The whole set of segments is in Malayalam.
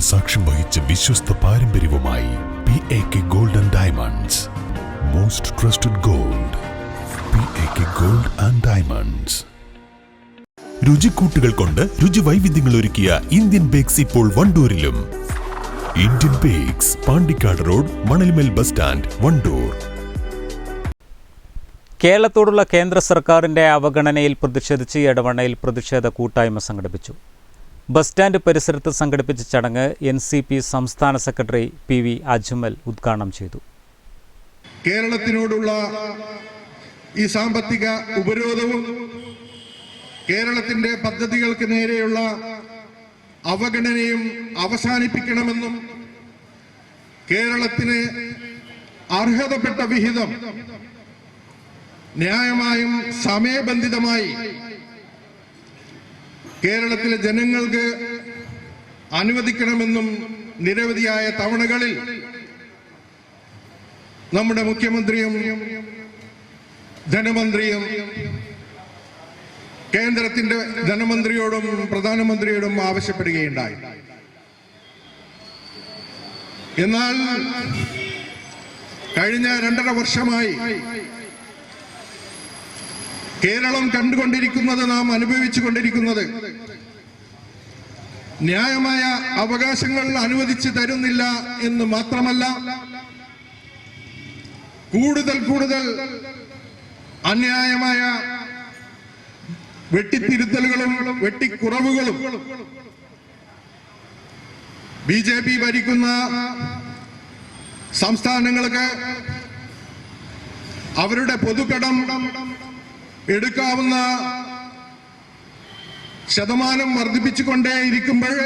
സാക്ഷ്യം വഹിച്ച വിശ്വസ്ത പാരമ്പര്യവുമായി P A K gold and diamonds most trusted gold P A K gold and diamonds രുചിക്കൂട്ടുകൾ കൊണ്ട് രുചി വൈവിധ്യങ്ങൾ ഒരുക്കിയ ഇന്ത്യൻ ബേക്സ് ഇപ്പോൾ വണ്ടൂരിലും. Indian bakes Pandikkad road Manalmel bus stand Wandoor. കേരളത്തോടുള്ള കേന്ദ്ര സർക്കാരിന്റെ അവഗണനയിൽ പ്രതിഷേധിച്ച് എടവണ്ണയിൽ പ്രതിഷേധ കൂട്ടായ്മ സംഘടിപ്പിച്ചു. ബസ് സ്റ്റാൻഡ് പരിസരത്ത് സംഘടിപ്പിച്ച ചടങ്ങ് എൻ സി പി സംസ്ഥാന സെക്രട്ടറി പി വി അജ്മൽ ഉദ്ഘാടനം ചെയ്തു. കേരളത്തിനോടുള്ള ഈ സാമ്പത്തിക ഉപരോധവും കേരളത്തിന്റെ പദ്ധതികൾക്ക് നേരെയുള്ള അവഗണനയും അവസാനിപ്പിക്കണമെന്നും കേരളത്തിന് അർഹതപ്പെട്ട വിഹിതം ന്യായമായും സമയബന്ധിതമായി കേരളത്തിലെ ജനങ്ങൾക്ക് അനുവദിക്കണമെന്നും നിരവധിയായ തവണകളിൽ നമ്മുടെ മുഖ്യമന്ത്രിയും ധനമന്ത്രിയും കേന്ദ്രത്തിന്റെ ധനമന്ത്രിയോടും പ്രധാനമന്ത്രിയോടും ആവശ്യപ്പെടുകയുണ്ടായി. എന്നാൽ കഴിഞ്ഞ രണ്ടര വർഷമായി കേരളം കണ്ടുകൊണ്ടിരിക്കുന്നത് നാം അനുഭവിച്ചു കൊണ്ടിരിക്കുന്നത്. ന്യായമായ അവകാശങ്ങൾ അനുവദിച്ചു തരുന്നില്ല എന്ന് മാത്രമല്ല കൂടുതൽ കൂടുതൽ അന്യായമായ വെട്ടിത്തിരുത്തലുകളും വെട്ടിക്കുറവുകളും ബി ജെ പി ഭരിക്കുന്ന സംസ്ഥാനങ്ങൾക്ക് അവരുടെ പൊതുക്കടം എടുക്കാവുന്ന ശതമാനം വർദ്ധിപ്പിച്ചുകൊണ്ടേ ഇരിക്കുമ്പോൾ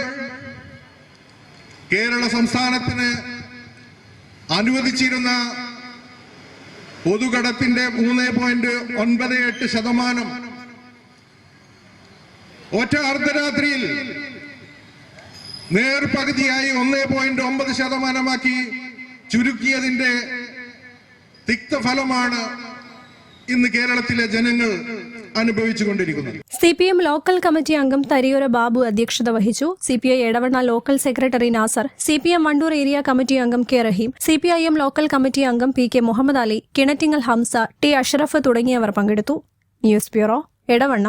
കേരള സംസ്ഥാനത്തിന് അനുവദിച്ചിരുന്ന പൊതുകടത്തിന്റെ മൂന്ന് പോയിന്റ് ഒൻപത് എട്ട് ശതമാനം ഒറ്റ അർദ്ധരാത്രിയിൽ നേർപകുതിയായി ഒന്ന് പോയിന്റ് ഒമ്പത് ശതമാനമാക്കി ചുരുക്കിയതിന്റെ തിക്തഫലമാണ് ഇന്ന് കേരളത്തിലെ ജനങ്ങൾ C P M local committee അംഗം തരിയൂര ബാബു അധ്യക്ഷത വഹിച്ചു. C P I Edavanna local secretary Nasar C P M Wandoor area committee അംഗം K Rahim C P I M local committee അംഗം P K Muhammad Ali Kinattingal Hamsa T Ashraf തുടങ്ങിയവർ പങ്കെടുത്തു. News bureau Edavanna.